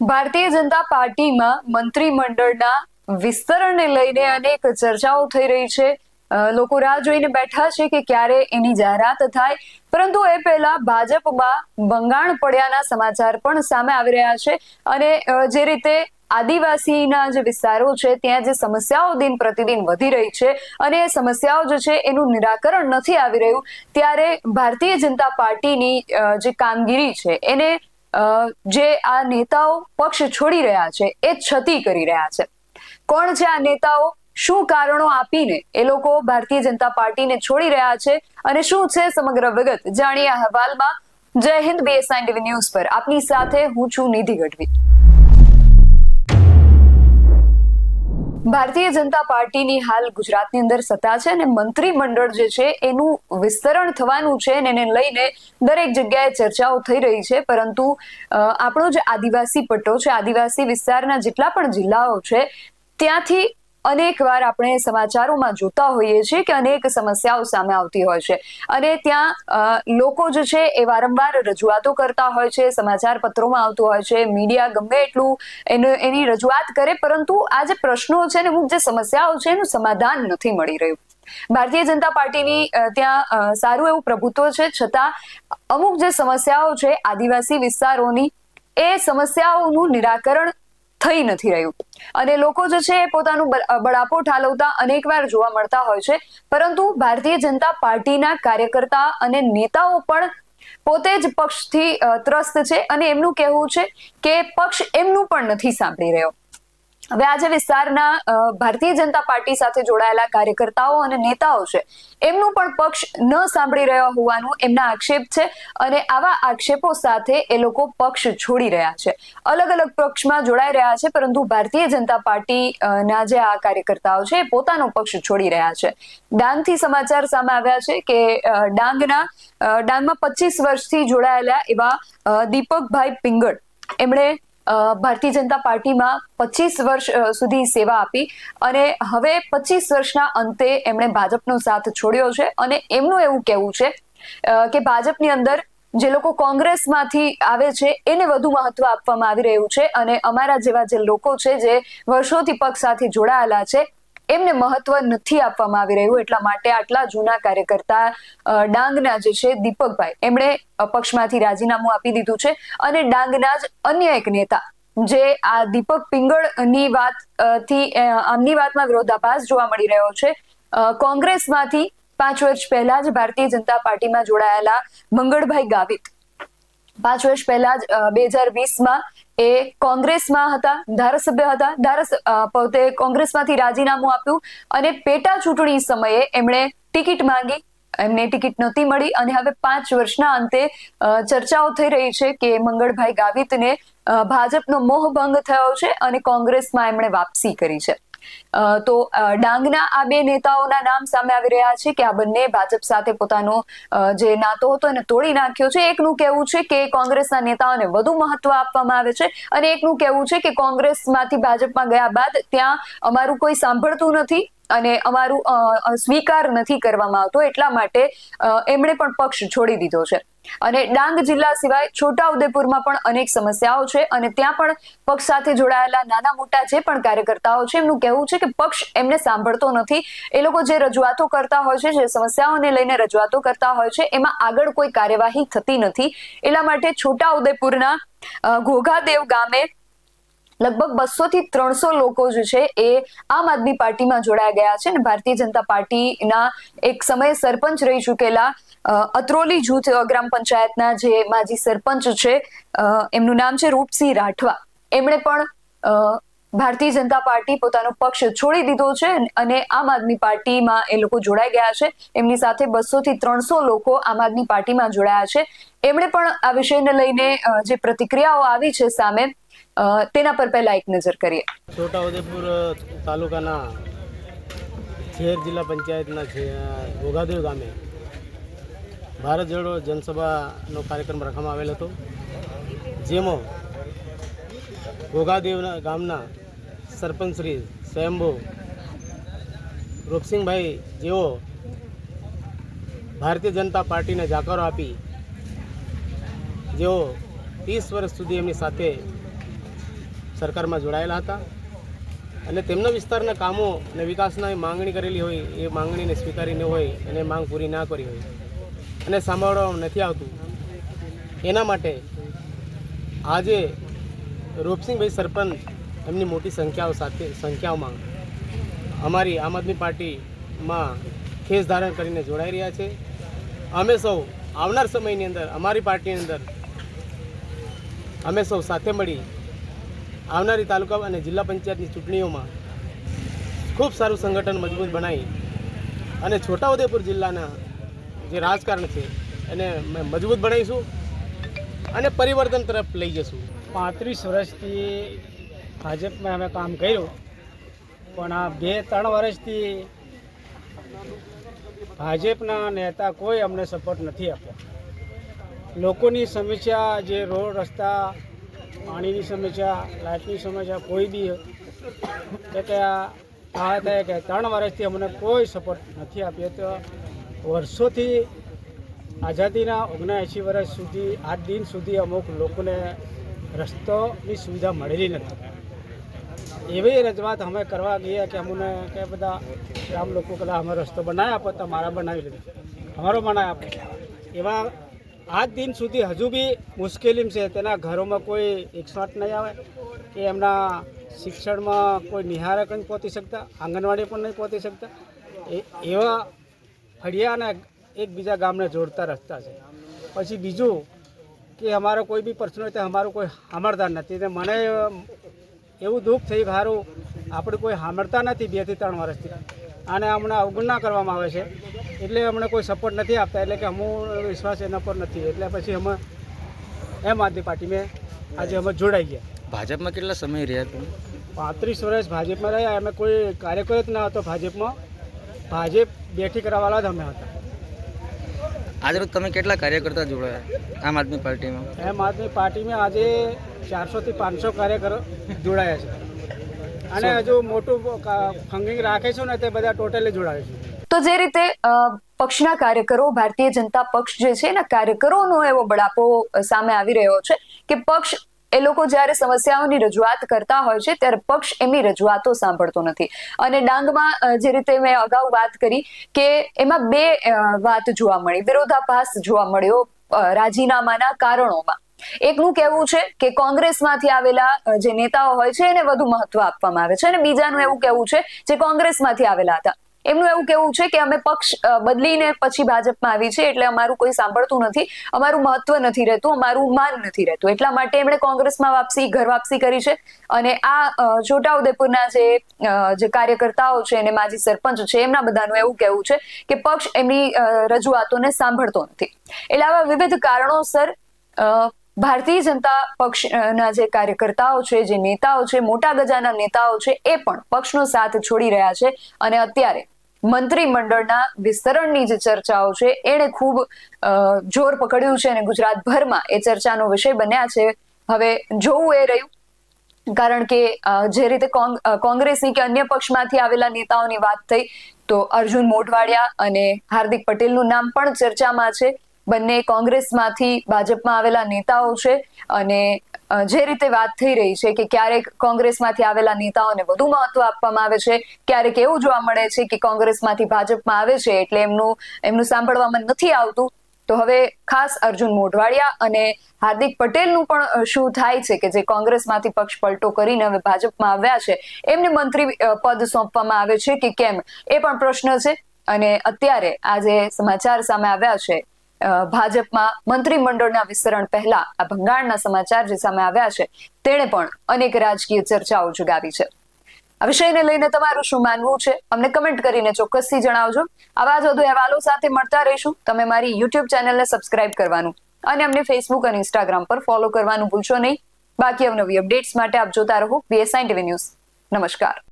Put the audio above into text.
ભારતીય જનતા પાર્ટીમાં મંત્રીમંડળના વિસ્તરણને લઈને અનેક ચર્ચાઓ થઈ રહી છે. લોકો રાહ જોઈને બેઠા છે કે ક્યારે એની જાહેરાત થાય. પરંતુ એ પહેલા ભાજપમાં ભંગાણ પડ્યાના સમાચાર પણ સામે આવી રહ્યા છે. અને જે રીતે આદિવાસીના જે વિસ્તારો છે, ત્યાં જે સમસ્યાઓ દિન પ્રતિદિન વધી રહી છે અને એ સમસ્યાઓ જે છે, એનું નિરાકરણ નથી આવી રહ્યું, ત્યારે ભારતીય જનતા પાર્ટીની જે કામગીરી છે, એને જે આ નેતાઓ પક્ષ છોડી રહ્યા છે, એ છતી કરી રહ્યા છે. કોણ છે આ નેતાઓ? શું કારણો આપીને એ લોકો ભારતીય જનતા પાર્ટીને છોડી રહ્યા છે? અને શું છે સમગ્ર વિગત? જાણીએ અહેવાલમાં. જય હિન્દ બીએસઆઈ ટીવી ન્યૂઝ પર. આપની સાથે હું છું નિધિ ગઢવી. ભારતીય જનતા પાર્ટીની હાલ ગુજરાતની અંદર સત્તા છે અને મંત્રીમંડળ જે છે એનું વિસ્તરણ થવાનું છે અને એને લઈને દરેક જગ્યાએ ચર્ચાઓ થઈ રહી છે. પરંતુ આપણો જે આદિવાસી પટ્ટો છે, આદિવાસી વિસ્તારના જેટલા પણ જિલ્લાઓ છે, ત્યાંથી અનેક વાર આપણે સમાચારોમાં જોતા હોઈએ છીએ કે અનેક સમસ્યાઓ સામે આવતી હોય છે. અને ત્યાં લોકો જે છે એ વારંવાર રજૂઆતો કરતા હોય છે, સમાચાર પત્રોમાં આવતું હોય છે, મીડિયા ગમે એટલું એનું, એની રજૂઆત કરે, પરંતુ આ જે પ્રશ્નો છે ને, અમુક જે સમસ્યાઓ છે એનું સમાધાન નથી મળી રહ્યું. ભારતીય જનતા પાર્ટીની ત્યાં સારું એવું પ્રભુત્વ છે, છતાં અમુક જે સમસ્યાઓ છે આદિવાસી વિસ્તારોની, એ સમસ્યાઓનું નિરાકરણ થઈ નથી રહ્યું. અને લોકો જે છે પોતાનું બળાપો ઠાલવતા અનેકવાર જોવા મળતા હોય છે. પરંતુ ભારતીય જનતા પાર્ટીના કાર્યકર્તા અને નેતાઓ પણ પોતે જ પક્ષથી ત્રસ્ત છે અને એમનું કહેવું છે કે પક્ષ એમનું પણ નથી સાંભળી રહ્યો. હવે આજે વિસ્તારના ભારતીય જનતા પાર્ટી સાથે જોડાયેલા કાર્યકર્તાઓ અને નેતાઓ છે, એમનું પણ પક્ષ ન સાંભળી રહ્યા હોવાનું એમના આક્ષેપ છે અને આવા આક્ષેપો સાથે એ લોકો પક્ષ છોડી રહ્યા છે. અલગ અલગ પક્ષમાં જોડાઈ રહ્યા છે, પરંતુ ભારતીય જનતા પાર્ટીના જે આ કાર્યકર્તાઓ છે, એ પોતાનો પક્ષ છોડી રહ્યા છે. ડાંગથી સમાચાર સામે આવ્યા છે કે ડાંગના ડાંગમાં પચીસ વર્ષથી જોડાયેલા એવા દીપકભાઈ પિંગળ. એમણે ભારતીય જનતા પાર્ટીમાં પચીસ વર્ષ સુધી સેવા આપી અને હવે પચીસ વર્ષના અંતે એમણે ભાજપનો સાથ છોડ્યો છે અને એમનું એવું કહેવું છે કે ભાજપની અંદર જે લોકો કોંગ્રેસમાંથી આવે છે એને વધુ મહત્વ આપવામાં આવી રહ્યું છે અને અમારા જેવા જે લોકો છે જે વર્ષોથી પક્ષ સાથે જોડાયેલા છે એમને મહત્વ નથી આપવામાં આવી રહ્યું એટલા માટે આટલા જૂના કાર્યકર્તા ડાંગના જે છે દીપકભાઈ, એમણે પક્ષમાંથી રાજીનામું આપી દીધું છે અને ડાંગના જ અન્ય એક નેતા, જે આ દીપક પિંગળની વાતથી આમની વાતમાં વિરોધાભાસ જોવા મળી રહ્યો છે. કોંગ્રેસમાંથી પાંચ વર્ષ પહેલા જ ભારતીય જનતા પાર્ટીમાં જોડાયેલા મંગળભાઈ ગાવિત પાંચ વર્ષ પહેલા જ બે હજાર વીસમાં એ કોંગ્રેસમાં હતા, ધારાસભ્ય હતા. ધારાસ પોતે કોંગ્રેસમાંથી રાજીનામું આપ્યું અને પેટા ચૂંટણી સમયે એમણે ટિકિટ માંગી. એમને ટિકિટ નહોતી મળી અને હવે પાંચ વર્ષના અંતે ચર્ચાઓ થઈ રહી છે કે મંગળભાઈ ગાવિતને ભાજપનો મોહભંગ થયો છે અને કોંગ્રેસમાં એમણે વાપસી કરી છે. તો ડાંગના આ બે નેતાઓના નામ સામે આવી રહ્યા છે કે આ બંને ભાજપ સાથે પોતાનો જે નાતો હતો એને તોડી નાખ્યો છે. એકનું કહેવું છે કે કોંગ્રેસના નેતાઓને વધુ મહત્વ આપવામાં આવે છે અને એકનું કહેવું છે કે કોંગ્રેસમાંથી ભાજપમાં ગયા બાદ ત્યાં અમારું કોઈ સાંભળતું નથી અને અમારું સ્વીકાર નથી કરવામાં આવતો. એટલા માટે એમણે પણ પક્ષ છોડી દીધો છે. અને ડાંગ જિલ્લા સિવાય છોટાઉદેપુરમાં પણ અનેક સમસ્યાઓ છે અને ત્યાં પણ પક્ષ સાથે જોડાયેલા નાના મોટા જે પણ કાર્યકર્તાઓ છે, એમનું કહેવું છે કે પક્ષ એમને સાંભળતો નથી. એ લોકો જે રજૂઆતો કરતા હોય છે, જે સમસ્યાઓને લઈને રજૂઆતો કરતા હોય છે, એમાં આગળ કોઈ કાર્યવાહી થતી નથી. એટલા માટે છોટા ઉદેપુરના ઘોઘાદેવ ગામે લગભગ બસો થી ત્રણસો લોકો જે છે એ આમ આદમી પાર્ટીમાં જોડાયા ગયા છે અને ભારતીય જનતા પાર્ટીના એક સમયે સરપંચ રહી ચૂકેલા અત્રોલી જૂથ ગ્રામ પંચાયતના જે માજી સરપંચ છે એમનું નામ છે રૂપસિંહ રાઠવા. એમણે પણ ભારતીય જનતા પાર્ટી પોતાનો પક્ષ છોડી દીધો છે અને આમ આદમી પાર્ટીમાં એ લોકો જોડાઈ ગયા છે. એમની સાથે બસો થી ત્રણસો લોકો આમ આદમી પાર્ટીમાં જોડાયા છે. એમણે પણ આ વિષયને લઈને જે પ્રતિક્રિયાઓ આવી છે સામે તેના પર પહેલા એક નજર કરીએ. છોટાઉદેપુર તાલુકાના શહેર જિલ્લા પંચાયતના છે ઘોઘાદેવ ગામે ભારત જોડો જનસભાનો કાર્યક્રમ રાખવામાં આવેલ હતો. જેમાં ઘોઘાદેવના ગામના સરપંચ શ્રી સ્વયંભુ રૂપસિંહભાઈ જેઓ ભારતીય જનતા પાર્ટીને જાકારો આપી જેઓ ત્રીસ વર્ષ સુધી એમની સાથે સરકારમાં જોડાયેલા હતા. અને તેમના વિસ્તારના કામો અને વિકાસના માંગણી કરેલી હોય, એ માંગણીને સ્વીકારીને હોય અને માંગ પૂરી ના કરી હોય. અને સાંભળવામાં નથી આવતું. એના માટે આજે રૂપસિંહભાઈ સરપંચ એમની મોટી સંખ્યાઓ સાથે, સંખ્યાઓમાં અમારી આમ આદમી પાર્ટીમાં ખેસ ધારણ કરીને જોડાઈ રહ્યા છે. અમે સૌ આવનાર સમયની અંદર, અમારી પાર્ટીની અંદર અમે સૌ સાથે મળી આવનારી તાલુકા અને જિલ્લા પંચાયતની ચૂંટણીઓમાં ખૂબ સારું સંગઠન મજબૂત બનાવી અને છોટાઉદેપુર જિલ્લાના જે રાજકારણ છે, એને મજબૂત બનાવીશું અને પરિવર્તન તરફ લઈ જશું. પાંત્રીસ વર્ષથી ભાજપમાં અમે કામ કર્યું, પણ આ બે ત્રણ વર્ષથી ભાજપના નેતા કોઈ અમને સપોર્ટ નથી આપ્યો. લોકોની સમસ્યા જે રોડ રસ્તા પાણીની સમસ્યા, લાઇટની સમસ્યા, કોઈ બી એટલે આ આ કે ત્રણ વર્ષથી અમને કોઈ સપોર્ટ નથી આપ્યો. તો વર્ષોથી આઝાદીના ઓગણએંશી વર્ષ સુધી, આજ દિન સુધી અમુક લોકોને રસ્તોની સુવિધા મળેલી નથી. એવી રજૂઆત અમે કરવા ગયા કે અમને કે બધા ગામ લોકો કદાચ અમે રસ્તો બનાવી આપો તો મારા બનાવી લીધો અમારો બનાવી આપો. એવા આજ દિન સુધી હજુ બી મુશ્કેલી છે. તેના ઘરોમાં કોઈ એકસાટ નહીં આવે કે એમના શિક્ષણમાં કોઈ નિહારક નહીં પહોંચી શકતા, આંગણવાડી પણ નહીં પહોંચી શકતા. એવા ફળિયાના એકબીજા ગામને જોડતા રસ્તા છે. પછી બીજું કે અમારો કોઈ બી પ્રશ્ન હોય તો અમારું કોઈ સાંભળતા નથી. ને મને એવું દુઃખ થયું સારું આપણે કોઈ સાંભળતા નથી બેથી ત્રણ વર્ષથી. અને હમણાં અવગણના કરવામાં આવે છે. એટલે અમને કોઈ સપોર્ટ નથી આપતા એટલે કે અમુક વિશ્વાસ એના પર નથી. એટલે પછી અમે એમ આદમી પાર્ટીમાં આજે અમે જોડાઈ ગયા. ભાજપમાં કેટલા સમય રહ્યા તમે? પાંત્રીસ વર્ષ ભાજપમાં રહ્યા. અમે કોઈ કાર્યકર જ ન હતો ભાજપમાં. ભાજપ બેઠી કરાવવાલા જ અમે હતા. આજે તમે કેટલા કાર્યકર્તા જોડાયા આમ આદમી પાર્ટીમાં? એમ આદમી પાર્ટીમાં આજે ચારસોથી પાંચસો કાર્યકરો જોડાયા છે. અને હજુ મોટું ફંગિંગ રાખે છે ને તે બધા ટોટલી જોડાય છે. તો જે રીતે પક્ષના કાર્યકરો, ભારતીય જનતા પક્ષ જે છે એના કાર્યકરોનો એવો બળાપો સામે આવી રહ્યો છે કે પક્ષ એ લોકો જ્યારે સમસ્યાઓની રજૂઆત કરતા હોય છે, ત્યારે પક્ષ એમની રજૂઆતો સાંભળતો નથી. અને ડાંગમાં જે રીતે મેં અગાઉ વાત કરી કે એમાં બે વાત જોવા મળી. વિરોધાભાસ જોવા મળ્યો રાજીનામાના કારણોમાં. એકનું કહેવું છે કે કોંગ્રેસમાંથી આવેલા જે નેતાઓ હોય છે એને વધુ મહત્વ આપવામાં આવે છે અને બીજાનું એવું કહેવું છે જે કોંગ્રેસમાંથી આવેલા હતા. એમનું એવું કેવું છે કે અમે પક્ષ બદલીને પછી ભાજપમાં આવી છે એટલે અમારું કોઈ સાંભળતું નથી. અમારું મહત્વ નથી રહેતું, અમારું માન નથી રહેતું. એટલા માટે એમણે કોંગ્રેસમાં વાપસી, ઘર વાપસી કરી છે. અને આ છોટાઉદેપુરના જે જે કાર્યકર્તાઓ છે અને માજી સરપંચ છે, એમના બધાનું એવું કહેવું છે કે પક્ષ એમની રજૂઆતોને સાંભળતો નથી. એટલે આવા વિવિધ કારણોસર ભારતીય જનતા પક્ષના જે કાર્યકર્તાઓ છે, જે નેતાઓ છે, મોટા ગજાના નેતાઓ છે, એ પણ પક્ષનો સાથ છોડી રહ્યા છે. અને અત્યારે મંત્રીમંડળના વિસ્તરણની જે ચર્ચાઓ છે, એણે ખૂબ જોર પકડ્યું છે અને ગુજરાતભરમાં એ ચર્ચાનો વિષય બન્યા છે. હવે જોવું એ રહ્યું, કારણ કે જે રીતે કોંગ- કોંગ્રેસની કે અન્ય પક્ષમાંથી આવેલા નેતાઓની વાત થઈ, તો અર્જુન મોઢવાડિયા અને હાર્દિક પટેલનું નામ પણ ચર્ચામાં છે. બંને કોંગ્રેસમાંથી ભાજપમાં આવેલા નેતાઓ છે અને જે રીતે વાત થઈ રહી છે કે ક્યારેક કોંગ્રેસમાંથી આવેલા નેતાઓને વધુ મહત્વ આપવામાં આવે છે, ક્યારેક એવું જોવા મળે છે કે કોંગ્રેસમાંથી ભાજપમાં આવે છે એટલે એમનું એમનું સાંભળવામાં નથી આવતું. તો હવે ખાસ અર્જુન મોઢવાડિયા અને હાર્દિક પટેલનું પણ શું થાય છે કે જે કોંગ્રેસમાંથી પક્ષ પલટો કરીને હવે ભાજપમાં આવ્યા છે, એમને મંત્રી પદ સોંપવામાં આવે છે કે કેમ? એ પણ પ્રશ્ન છે અને અત્યારે આ જે સમાચાર સામે આવ્યા છે ભાજપમાં મંત્રીમંડળના વિસ્તરણ પહેલા આ ભંગાણના સમાચાર જે સામે આવ્યા છે, તેણે પણ અનેક રાજકીય ચર્ચાઓ જગાવી છે. આ વિષયને લઈને તમારું શું માનવું છે? અમને કમેન્ટ કરીને ચોક્કસથી જણાવજો. આવા જ વધુ અહેવાલો સાથે મળતા રહીશું. તમે મારી યુટ્યુબ ચેનલને સબસ્ક્રાઇબ કરવાનું અને અમને ફેસબુક અને ઇન્સ્ટાગ્રામ પર ફોલો કરવાનું ભૂલશો નહીં. બાકી અવનવી અપડેટ્સ માટે આપ જોતા રહો બીએસઆઈ ટીવી ન્યૂઝ નમસ્કાર.